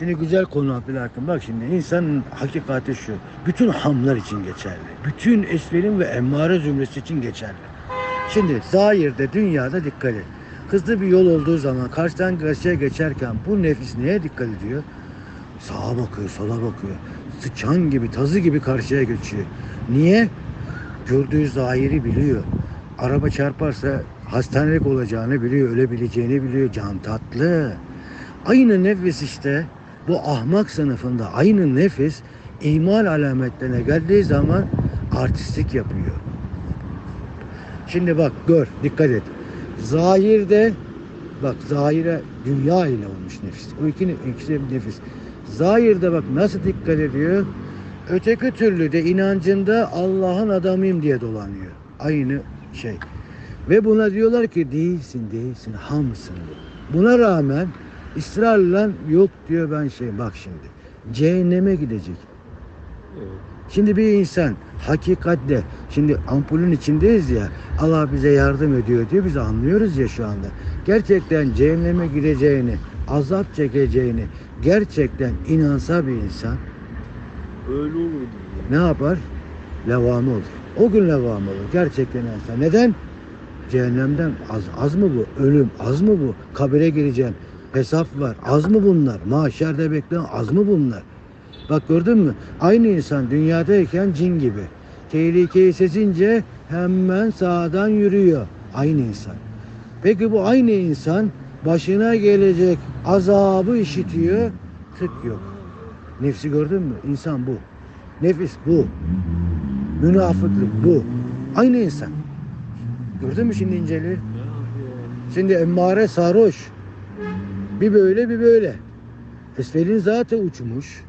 Şimdi güzel konu Abdülhakim. Bak şimdi insanın hakikati şu. Bütün hamlar için geçerli. Bütün esverin ve emmare zümresi için geçerli. Şimdi zahirde dünyada dikkat et. Hızlı bir yol olduğu zaman karşıdan karşıya geçerken bu nefis neye dikkat ediyor? Sağa bakıyor, sola bakıyor. Sıçan gibi, tazı gibi karşıya geçiyor. Niye? Gördüğü zahiri biliyor. Araba çarparsa hastanelik olacağını biliyor, ölebileceğini biliyor. Can tatlı. Aynı nefis işte bu ahmak sınıfında aynı nefis iman alametlerine geldiği zaman artistlik yapıyor. Şimdi bak gör, dikkat et. Zahirde bak zahire dünya ile olmuş nefis. O iki, ikisi nefis. Zahirde bak nasıl dikkat ediyor. Öteki türlü de inancında Allah'ın adamıyım diye dolanıyor. Aynı şey. Ve buna diyorlar ki değilsin değilsin hamsın. Buna rağmen ısrarla yok diyor ben şey bak şimdi. Cehenneme gidecek. Evet. Şimdi bir insan hakikatle şimdi ampulün içindeyiz ya Allah bize yardım ediyor diye biz anlıyoruz ya şu anda. Gerçekten cehenneme gideceğini, azap çekeceğini gerçekten inansa bir insan Öyle olur. ne yapar? Levamı olur. O gün levamı olur. Gerçekten inansa. Neden? Cehennemden az, az mı bu? Ölüm az mı bu? Kabire gireceksin. Hesap var. Az mı bunlar? Mahşerde bekleyen az mı bunlar? Bak gördün mü? Aynı insan dünyadayken cin gibi. Tehlikeyi sezince hemen sağdan yürüyor. Aynı insan. Peki bu aynı insan başına gelecek azabı işitiyor. Tık yok. Nefsi gördün mü? İnsan bu. Nefis bu. Münafıklık bu. Aynı insan. Gördün mü şimdi inceliği? Şimdi emmare sarhoş. Bir böyle bir böyle. Esfelin zaten uçmuş.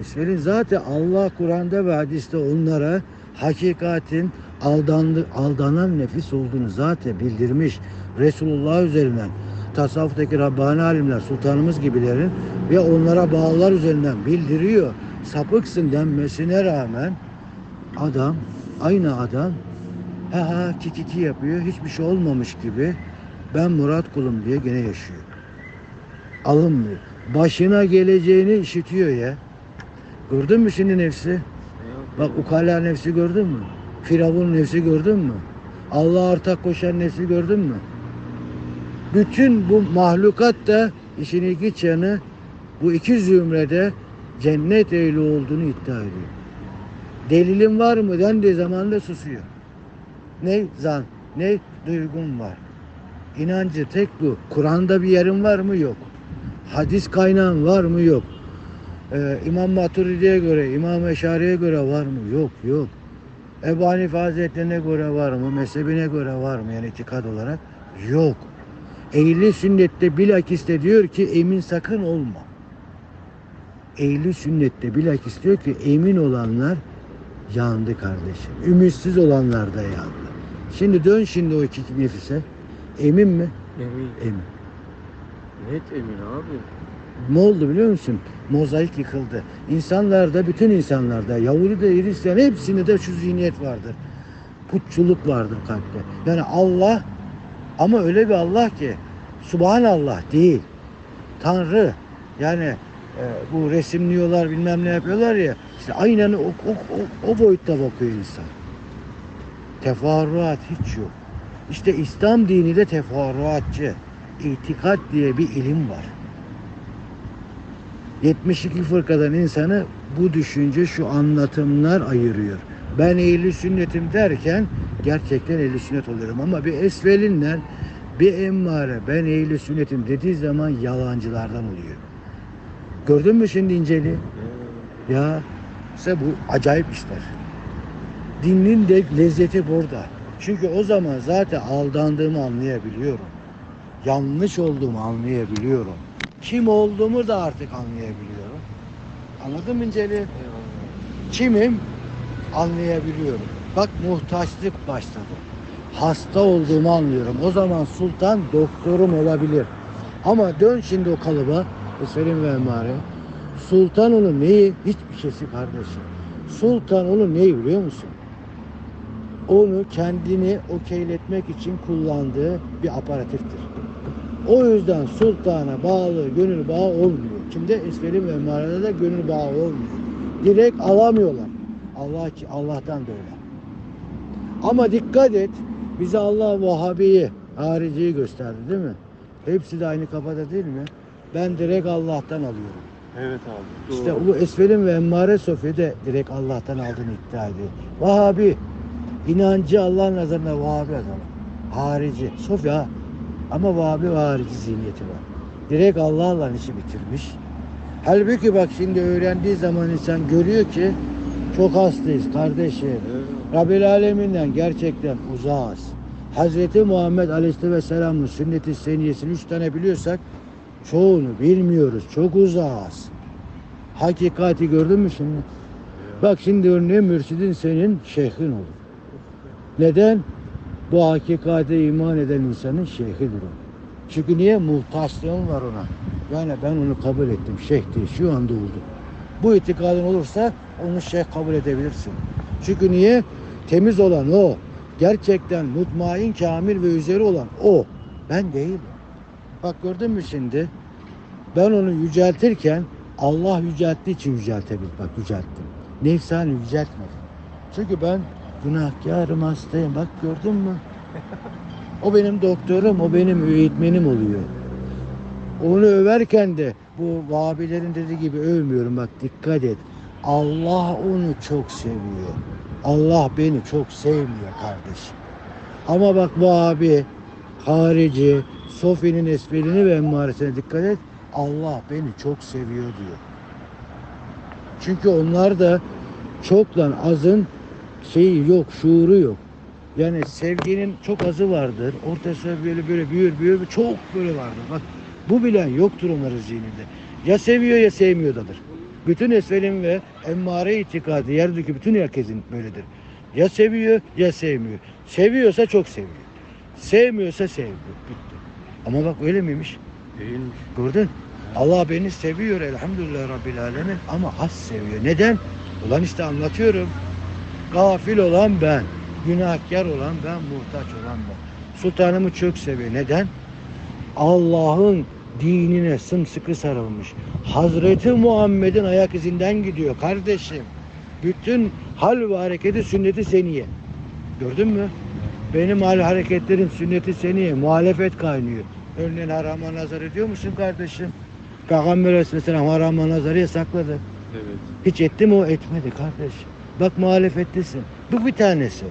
Esfelin zaten Allah Kur'an'da ve hadiste onlara hakikatin aldandı, aldanan nefis olduğunu zaten bildirmiş. Resulullah üzerinden tasavvuftaki Rabbani alimler, sultanımız gibilerin ve onlara bağlılar üzerinden bildiriyor. Sapıksın denmesine rağmen adam, aynı adam ha ha ki ki ki yapıyor. Hiçbir şey olmamış gibi ben Murat kulum diye gene yaşıyor. Alınmıyor. Başına geleceğini işitiyor ya. Gördün mü şimdi nefsi? Bak ukala nefsi gördün mü? Firavun nefsi gördün mü? Allah'a ortak koşan nefsi gördün mü? Bütün bu mahlukat da işin ilginç yanı bu iki zümrede cennet ehli olduğunu iddia ediyor. Delilin var mı dendiği zaman da susuyor. Ne zan, ne duygun var. İnancı tek bu. Kur'an'da bir yerin var mı? Yok. Hadis kaynağın var mı? Yok. Ee, İmam Maturidi'ye göre, İmam Eşari'ye göre var mı? Yok, yok. Ebu Hanife Hazretleri'ne göre var mı? Mezhebine göre var mı? Yani itikad olarak yok. Ehli sünnette bilakis de diyor ki emin sakın olma. Ehli sünnette bilakis diyor ki emin olanlar yandı kardeşim. Ümitsiz olanlar da yandı. Şimdi dön şimdi o iki nefise. Emin mi? Emin. Emin. Net emin abi. Ne oldu biliyor musun? Mozaik yıkıldı. İnsanlarda, bütün insanlarda, Yahudi de Hristiyan hepsinde de şu zihniyet vardır. Putçuluk vardır kalpte. Yani Allah ama öyle bir Allah ki Subhanallah değil. Tanrı. Yani e, bu resimliyorlar bilmem ne yapıyorlar ya. İşte aynen o, o, o, o boyutta bakıyor insan. Teferruat hiç yok. İşte İslam dini de teferruatçı. İtikat diye bir ilim var. 72 fırkadan insanı bu düşünce şu anlatımlar ayırıyor. Ben ehli sünnetim derken gerçekten ehli sünnet oluyorum ama bir esvelinden bir emmare ben ehli sünnetim dediği zaman yalancılardan oluyor. Gördün mü şimdi inceliği? Ya işte bu acayip işler. Dinin de lezzeti burada. Çünkü o zaman zaten aldandığımı anlayabiliyorum. Yanlış olduğumu anlayabiliyorum. Kim olduğumu da artık anlayabiliyorum. Anladın mı? Eyvallah. Kimim? Anlayabiliyorum. Bak muhtaçlık başladı. Hasta olduğumu anlıyorum. O zaman sultan doktorum olabilir. Ama dön şimdi o kalıba. Eserim ve emare. Sultan onun neyi? Hiçbir şeysi kardeşim. Sultan onun neyi biliyor musun? Onu kendini okeyletmek için kullandığı bir aparatiftir. O yüzden sultana bağlı, gönül bağı olmuyor. Kimde? Esferi ve Emmare'de de gönül bağı olmuyor. Direkt alamıyorlar. Allah Allah'tan da öyle. Ama dikkat et. Bize Allah Vahabi'yi, hariciyi gösterdi değil mi? Hepsi de aynı kafada değil mi? Ben direkt Allah'tan alıyorum. Evet abi. Doğru. İşte bu Esfel'in ve Emmare Sofi de direkt Allah'tan aldığını iddia ediyor. Vahabi, inancı Allah'ın nazarında Vahabi adam. Harici, Sofi ha. Ama Vahabi ve harici zihniyeti var. Direkt Allah'la işi bitirmiş. Halbuki bak şimdi öğrendiği zaman insan görüyor ki çok hastayız kardeşim. Evet. Rabbil Aleminden gerçekten uzağız. Hazreti Muhammed Aleyhisselam'ın sünnet-i seniyesini üç tane biliyorsak çoğunu bilmiyoruz. Çok uzağız. Hakikati gördün mü şimdi? Bak şimdi örneğin mürşidin senin şeyhin olur. Neden? Bu hakikate iman eden insanın şeyhidir o. Çünkü niye? Muhtaçlığın var ona. Yani ben onu kabul ettim. Şeyh değil. Şu anda oldu. Bu itikadın olursa onu şeyh kabul edebilirsin. Çünkü niye? Temiz olan o. Gerçekten mutmain, kamil ve üzeri olan o. Ben değilim. Bak gördün mü şimdi? Ben onu yüceltirken Allah yücelttiği için yüceltebildim. Bak yücelttim. Nefsani yüceltmedim. Çünkü ben günahkarım, hastayım. Bak gördün mü? O benim doktorum, o benim öğretmenim oluyor. Onu överken de bu Vahabilerin dediği gibi övmüyorum. Bak dikkat et. Allah onu çok seviyor. Allah beni çok sevmiyor kardeşim. Ama bak Vahabi, harici, Sofi'nin esfelini ve emmaresine dikkat et. Allah beni çok seviyor diyor. Çünkü onlar da çokla azın şeyi yok, şuuru yok. Yani sevginin çok azı vardır. Ortası böyle böyle büyür büyür çok böyle vardır. Bak bu bilen yoktur onların zihninde. Ya seviyor ya sevmiyordadır. Bütün esfelin ve emmare itikadı yerdeki bütün herkesin böyledir. Ya seviyor ya sevmiyor. Seviyorsa çok seviyor. Sevmiyorsa sevmiyor. Bitti. Ama bak öyle miymiş? Değilmiş. Gördün? Allah beni seviyor elhamdülillah Rabbil Alemin ama has seviyor. Neden? Ulan işte anlatıyorum. Gafil olan ben. Günahkar olan ben, muhtaç olan ben. Sultanımı çok seviyor. Neden? Allah'ın dinine sımsıkı sarılmış. Hazreti Muhammed'in ayak izinden gidiyor kardeşim. Bütün hal ve hareketi sünneti seniye. Gördün mü? Benim hal hareketlerim sünneti seniye. Muhalefet kaynıyor. Örneğin harama nazar ediyor musun kardeşim? Peygamber Aleyhisselam harama nazarı yasakladı. Evet. Hiç etti mi o? Etmedi kardeş. Bak muhalefettesin. Bu bir tanesi.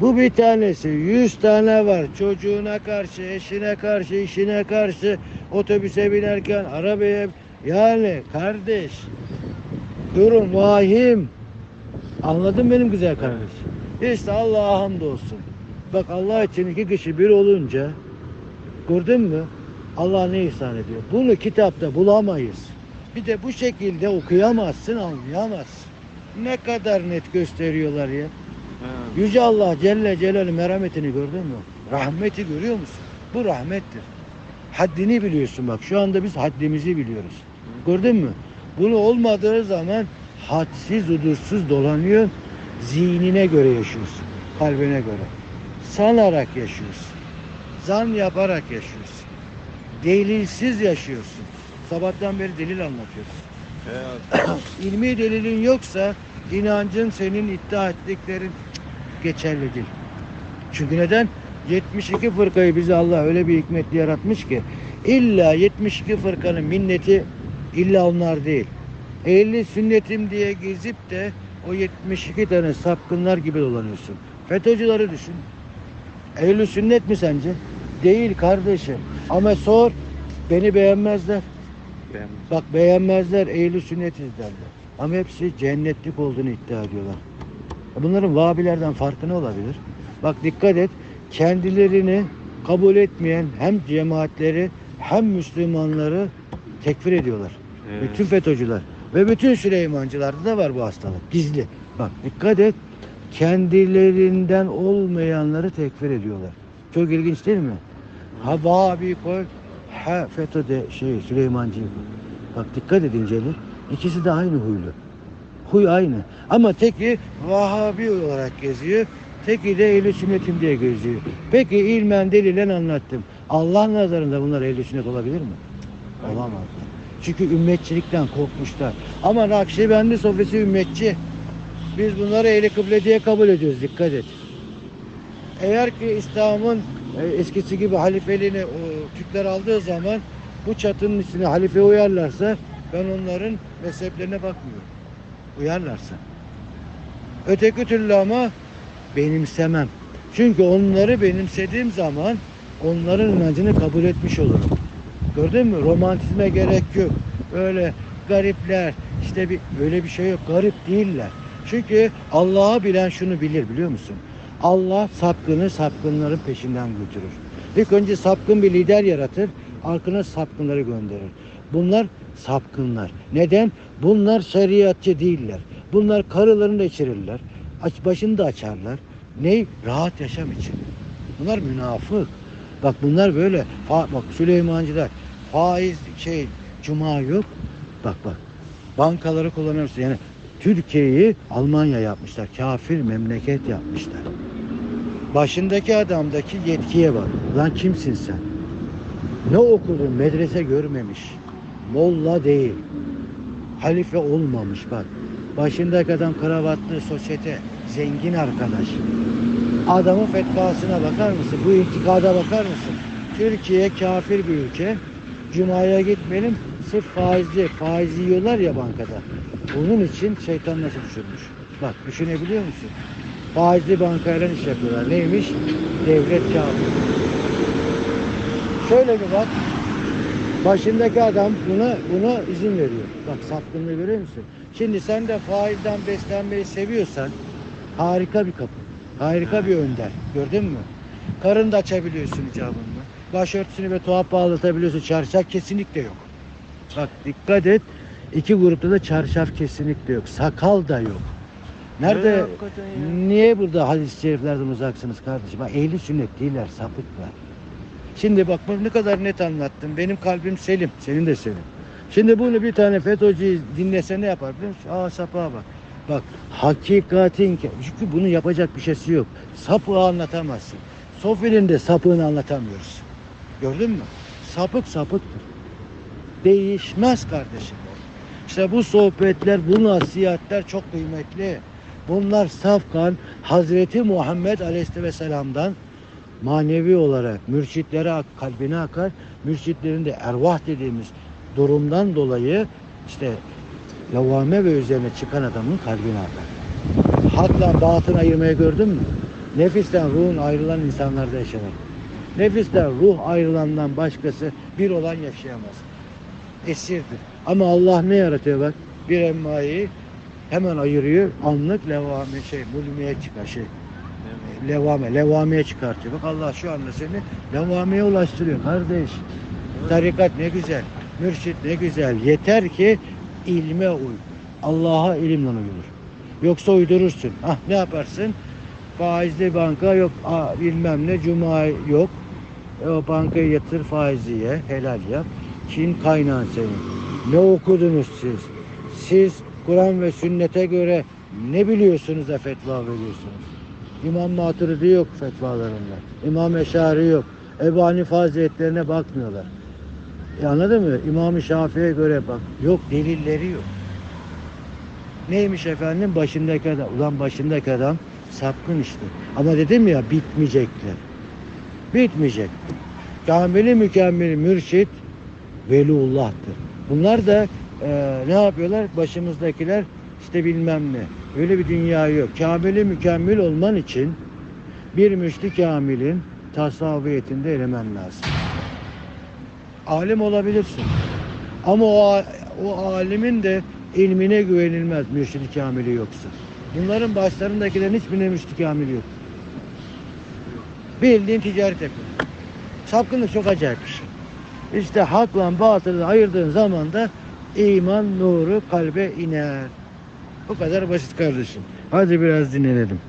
Bu bir tanesi. Yüz tane var. Çocuğuna karşı, eşine karşı, işine karşı, otobüse binerken, arabaya... Yani kardeş, durum vahim. Anladın benim güzel kardeş. İşte Allah'a hamdolsun. Bak Allah için iki kişi bir olunca, gördün mü? Allah ne ihsan ediyor? Bunu kitapta bulamayız. Bir de bu şekilde okuyamazsın, anlayamazsın. Ne kadar net gösteriyorlar ya. Ha. Yüce Allah Celle Celaluhu merhametini gördün mü? Rahmeti görüyor musun? Bu rahmettir. Haddini biliyorsun bak. Şu anda biz haddimizi biliyoruz. Gördün mü? Bunu olmadığı zaman hadsiz, hudursuz dolanıyor. Zihnine göre yaşıyorsun. Kalbine göre. Sanarak yaşıyorsun. Zan yaparak yaşıyorsun. Delilsiz yaşıyorsun. Sabahtan beri delil anlatıyorsun. He. İlmi delilin yoksa inancın senin iddia ettiklerin geçerli değil. Çünkü neden? 72 fırkayı bize Allah öyle bir hikmetli yaratmış ki illa 72 fırkanın minneti illa onlar değil. Ehli sünnetim diye gezip de o 72 tane sapkınlar gibi dolanıyorsun. FETÖ'cüleri düşün. Ehli sünnet mi sence? Değil kardeşim. Ama sor beni beğenmezler. Ben Bak beğenmezler, ehli sünnetiz derler. Ama hepsi cennetlik olduğunu iddia ediyorlar. Bunların Vahabilerden farkı ne olabilir? Bak dikkat et, kendilerini kabul etmeyen hem cemaatleri hem Müslümanları tekfir ediyorlar. Evet. Bütün FETÖ'cüler ve bütün Süleymancılarda da var bu hastalık. Gizli. Bak dikkat et, kendilerinden olmayanları tekfir ediyorlar. Çok ilginç değil mi? Ha Vahabi koy, ha FETÖ'de şey Süleymancı. Bak dikkat edin Celil. İkisi de aynı huylu. Huy aynı. Ama teki Vahabi olarak geziyor. Teki de ehl sünnetim diye geziyor. Peki ilmen delilen anlattım. Allah nazarında bunlar ehl sünnet olabilir mi? Olamazlar. Çünkü ümmetçilikten korkmuşlar. Ama Nakşibendi sofrası ümmetçi. Biz bunları ehli kıble diye kabul ediyoruz. Dikkat et. Eğer ki İslam'ın eskisi gibi halifeliğini Türkler aldığı zaman bu çatının içine halife uyarlarsa ben onların mezheplerine bakmıyorum. Uyarlarsa. Öteki türlü ama benimsemem. Çünkü onları benimsediğim zaman onların inancını kabul etmiş olurum. Gördün mü? Romantizme gerek yok. Öyle garipler, işte bir öyle bir şey yok. Garip değiller. Çünkü Allah'ı bilen şunu bilir biliyor musun? Allah sapkını sapkınların peşinden götürür. İlk önce sapkın bir lider yaratır, arkına sapkınları gönderir. Bunlar sapkınlar. Neden? Bunlar şeriatçı değiller. Bunlar karılarını da içirirler. Aç başını da açarlar. Ne? Rahat yaşam için. Bunlar münafık. Bak bunlar böyle. Fa- bak Süleymancılar. Faiz şey cuma yok. Bak bak. Bankaları kullanıyorsun. Yani Türkiye'yi Almanya yapmışlar. Kafir memleket yapmışlar. Başındaki adamdaki yetkiye bak. Lan kimsin sen? Ne okudun? Medrese görmemiş. Molla değil. Halife olmamış bak. Başındaki adam kravatlı sosyete zengin arkadaş. Adamın fetvasına bakar mısın? Bu intikada bakar mısın? Türkiye kafir bir ülke. Cuma'ya gitmeyelim. Sırf faizli, faizi yiyorlar ya bankada. Bunun için şeytan nasıl düşürmüş? Bak düşünebiliyor musun? Faizli bankayla iş yapıyorlar. Neymiş? Devlet kafir. Şöyle bir bak. Başındaki adam buna buna izin veriyor. Bak sapkınlığı görüyor musun? Şimdi sen de faizden beslenmeyi seviyorsan harika bir kapı. Harika bir önder. Gördün mü? Karın da açabiliyorsun icabında. Başörtüsünü ve tuhaf bağlatabiliyorsun. Çarşaf kesinlikle yok. Bak dikkat et. İki grupta da çarşaf kesinlikle yok. Sakal da yok. Nerede? Öyle hakikaten ya. Niye burada hadis-i şeriflerden uzaksınız kardeşim? Bak ehli sünnet değiller, sapıklar. Şimdi bak bunu ne kadar net anlattım. Benim kalbim selim. Senin de selim. Şimdi bunu bir tane FETÖ'cü dinlese ne yapar biliyor musun? Aa sapığa bak. Bak hakikatin ke- çünkü bunu yapacak bir şeysi yok. Sapığı anlatamazsın. Sofi'nin de sapığını anlatamıyoruz. Gördün mü? Sapık sapıktır. Değişmez kardeşim. İşte bu sohbetler, bu nasihatler çok kıymetli. Bunlar safkan Hazreti Muhammed Aleyhisselam'dan manevi olarak mürşitlere kalbine akar. Mürşitlerin de ervah dediğimiz durumdan dolayı işte lavame ve üzerine çıkan adamın kalbine akar. Hakla batın ayırmaya gördün mü? Nefisten ruhun ayrılan insanlarda yaşanır. Nefisten ruh ayrılandan başkası bir olan yaşayamaz. Esirdir. Ama Allah ne yaratıyor bak? Bir emmayı hemen ayırıyor. Anlık levame şey, mulmeye çıkar şey. Evet. Levame, levameye çıkartıyor. Bak Allah şu anda seni levameye ulaştırıyor kardeş. Tarikat ne güzel, mürşit ne güzel. Yeter ki ilme uy. Allah'a ilimle uyulur. Yoksa uydurursun. Ah ne yaparsın? Faizli banka yok, aa, bilmem ne, cuma yok. E, o bankayı yatır faizi ye, helal yap. Çin kaynağın senin. Ne okudunuz siz? Siz Kur'an ve sünnete göre ne biliyorsunuz da fetva veriyorsunuz? İmam Maturidi yok fetvalarında. İmam Eşari yok. Ebu Hanife Hazretlerine bakmıyorlar. E anladın mı? İmam-ı Şafii'ye göre bak. Yok delilleri yok. Neymiş efendim? Başındaki adam. Ulan başındaki adam sapkın işte. Ama dedim ya bitmeyecekler. Bitmeyecek. Kamili mükemmel mürşit Veliullah'tır. Bunlar da e, ne yapıyorlar? Başımızdakiler işte bilmem ne. Öyle bir dünya yok. Kamili mükemmel olman için bir müşri kamilin tasavvuyetinde elemen lazım. Alim olabilirsin. Ama o, o alimin de ilmine güvenilmez mürşid kamili yoksa. Bunların başlarındakilerin hiçbirine mürşid kamili yok. Bildiğin ticaret yapıyor. Sapkınlık çok acayip bir şey. İşte hakla batılı ayırdığın zaman da iman nuru kalbe iner. Bu kadar basit kardeşim. Hadi biraz dinlenelim.